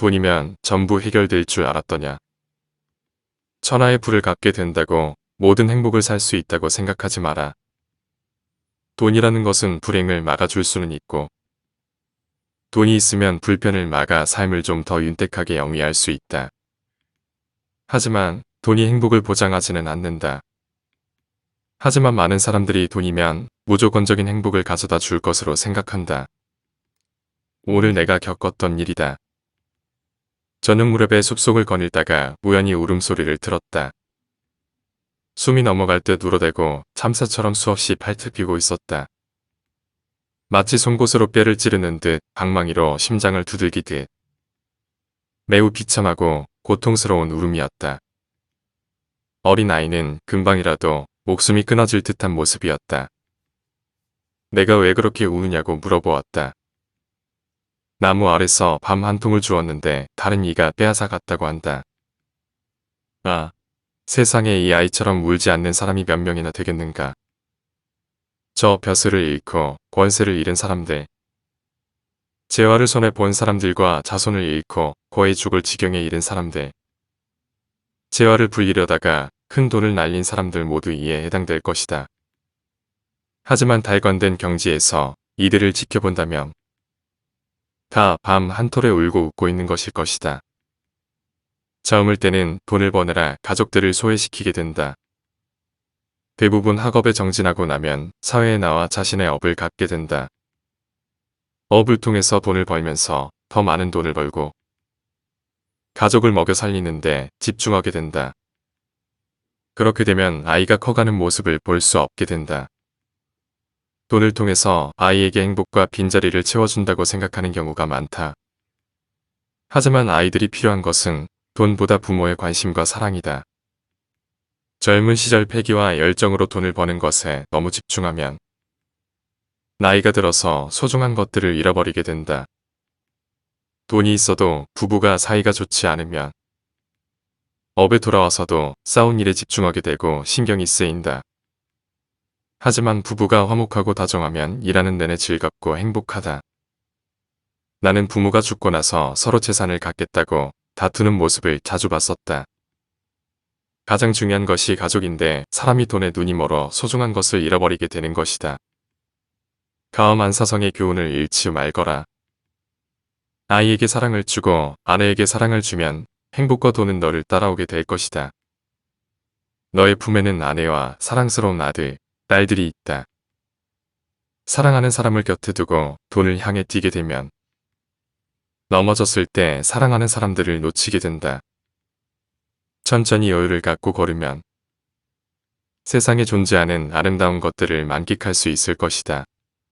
돈이면 전부 해결될 줄 알았더냐. 천하의 불을 갖게 된다고 모든 행복을 살 수 있다고 생각하지 마라. 돈이라는 것은 불행을 막아줄 수는 있고, 돈이 있으면 불편을 막아 삶을 좀 더 윤택하게 영위할 수 있다. 하지만 돈이 행복을 보장하지는 않는다. 하지만 많은 사람들이 돈이면 무조건적인 행복을 가져다 줄 것으로 생각한다. 오늘 내가 겪었던 일이다. 저녁 무렵에 숲속을 거닐다가 우연히 울음소리를 들었다. 숨이 넘어갈 듯 울어대고 참새처럼 수없이 팔트피고 있었다. 마치 송곳으로 뼈를 찌르는 듯 방망이로 심장을 두들기듯 매우 비참하고 고통스러운 울음이었다. 어린 아이는 금방이라도 목숨이 끊어질 듯한 모습이었다. 내가 왜 그렇게 우느냐고 물어보았다. 나무 아래서 밤 한 통을 주었는데 다른 이가 빼앗아 갔다고 한다. 아, 세상에 이 아이처럼 울지 않는 사람이 몇 명이나 되겠는가. 저 벼슬을 잃고 권세를 잃은 사람들. 재화를 손에 본 사람들과 자손을 잃고 거의 죽을 지경에 이른 사람들. 재화를 불리려다가 큰 돈을 날린 사람들 모두 이에 해당될 것이다. 하지만 달관된 경지에서 이들을 지켜본다면 다 밤 한톨에 울고 웃고 있는 것일 것이다. 젊을 때는 돈을 버느라 가족들을 소외시키게 된다. 대부분 학업에 정진하고 나면 사회에 나와 자신의 업을 갖게 된다. 업을 통해서 돈을 벌면서 더 많은 돈을 벌고 가족을 먹여 살리는데 집중하게 된다. 그렇게 되면 아이가 커가는 모습을 볼 수 없게 된다. 돈을 통해서 아이에게 행복과 빈자리를 채워준다고 생각하는 경우가 많다. 하지만 아이들이 필요한 것은 돈보다 부모의 관심과 사랑이다. 젊은 시절 패기와 열정으로 돈을 버는 것에 너무 집중하면 나이가 들어서 소중한 것들을 잃어버리게 된다. 돈이 있어도 부부가 사이가 좋지 않으면 업에 돌아와서도 싸운 일에 집중하게 되고 신경이 쓰인다. 하지만 부부가 화목하고 다정하면 일하는 내내 즐겁고 행복하다. 나는 부모가 죽고 나서 서로 재산을 갖겠다고 다투는 모습을 자주 봤었다. 가장 중요한 것이 가족인데 사람이 돈에 눈이 멀어 소중한 것을 잃어버리게 되는 것이다. 가엄 안사성의 교훈을 잃지 말거라. 아이에게 사랑을 주고 아내에게 사랑을 주면 행복과 돈은 너를 따라오게 될 것이다. 너의 품에는 아내와 사랑스러운 아들, 딸들이 있다. 사랑하는 사람을 곁에 두고 돈을 향해 뛰게 되면 넘어졌을 때 사랑하는 사람들을 놓치게 된다. 천천히 여유를 갖고 걸으면 세상에 존재하는 아름다운 것들을 만끽할 수 있을 것이다.